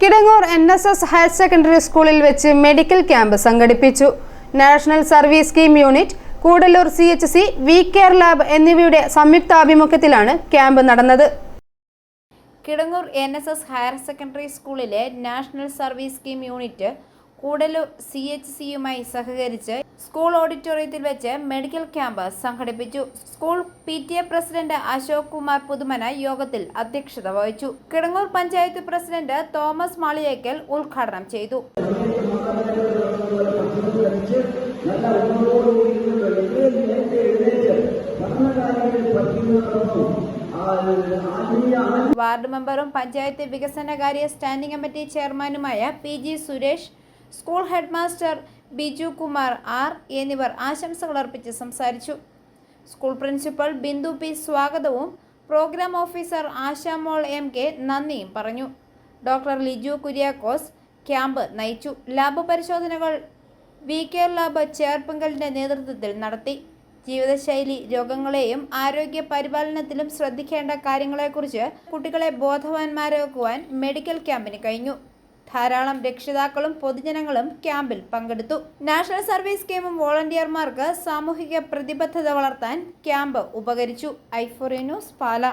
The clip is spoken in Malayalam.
Kidangoor N S S higher secondary സ്കൂളിൽ വെച്ച് മെഡിക്കൽ ക്യാമ്പ് സംഘടിപ്പിച്ചു. National service scheme unit Koodalloor C H C V care lab എന്നിവയുടെ സംയുക്താഭിമുഖ്യത്തിലാണ് ക്യാമ്പ് നടന്നത്. Kidangoor N S S higher secondary സ്കൂളിലെ national service scheme unit Koodalloor C H സിയുമായി സഹകരിച്ച് സ്കൂൾ ഓഡിറ്റോറിയത്തിൽ വെച്ച് മെഡിക്കൽ ക്യാമ്പ് സംഘടിപ്പിച്ചു. School P T A president Ashok Kumar Puthumana യോഗത്തിൽ അധ്യക്ഷത വഹിച്ചു. കിടങ്ങൂർ പഞ്ചായത്ത് പ്രസിഡന്റ് തോമസ് മാളിയേക്കൽ ഉദ്ഘാടനം ചെയ്തു. വാർഡ് മെമ്പറും പഞ്ചായത്ത് വികസനകാര്യ സ്റ്റാൻഡിംഗ് കമ്മിറ്റി ചെയർമാനുമായ P G Suresh school headmaster Biju Kumar R എന്നിവർ ആശംസകൾ അർപ്പിച്ച് സംസാരിച്ചു. സ്കൂൾ പ്രിൻസിപ്പൽ ബിന്ദു പി സ്വാഗതവും programme officer Ashamol M K നന്ദിയും പറഞ്ഞു. ഡോക്ടർ ലിജു കുര്യാക്കോസ് ക്യാമ്പ് നയിച്ചു. ലാബ് പരിശോധനകൾ വി കെ ലാബ് ചേർപ്പങ്കലിന്റെ നേതൃത്വത്തിൽ നടത്തി. ജീവിതശൈലി രോഗങ്ങളെയും ആരോഗ്യ പരിപാലനത്തിലും ശ്രദ്ധിക്കേണ്ട കാര്യങ്ങളെക്കുറിച്ച് കുട്ടികളെ ബോധവാന്മാരാക്കുവാൻ മെഡിക്കൽ ക്യാമ്പിന് കഴിഞ്ഞു. ധാരാളം രക്ഷിതാക്കളും പൊതുജനങ്ങളും ക്യാമ്പിൽ പങ്കെടുത്തു. നാഷണൽ സർവീസ് സ്കീമും വോളണ്ടിയർമാർക്ക് സാമൂഹിക പ്രതിബദ്ധത വളർത്താൻ ക്യാമ്പ് ഉപകരിച്ചു. ഐഫോറി ന്യൂസ് പാല.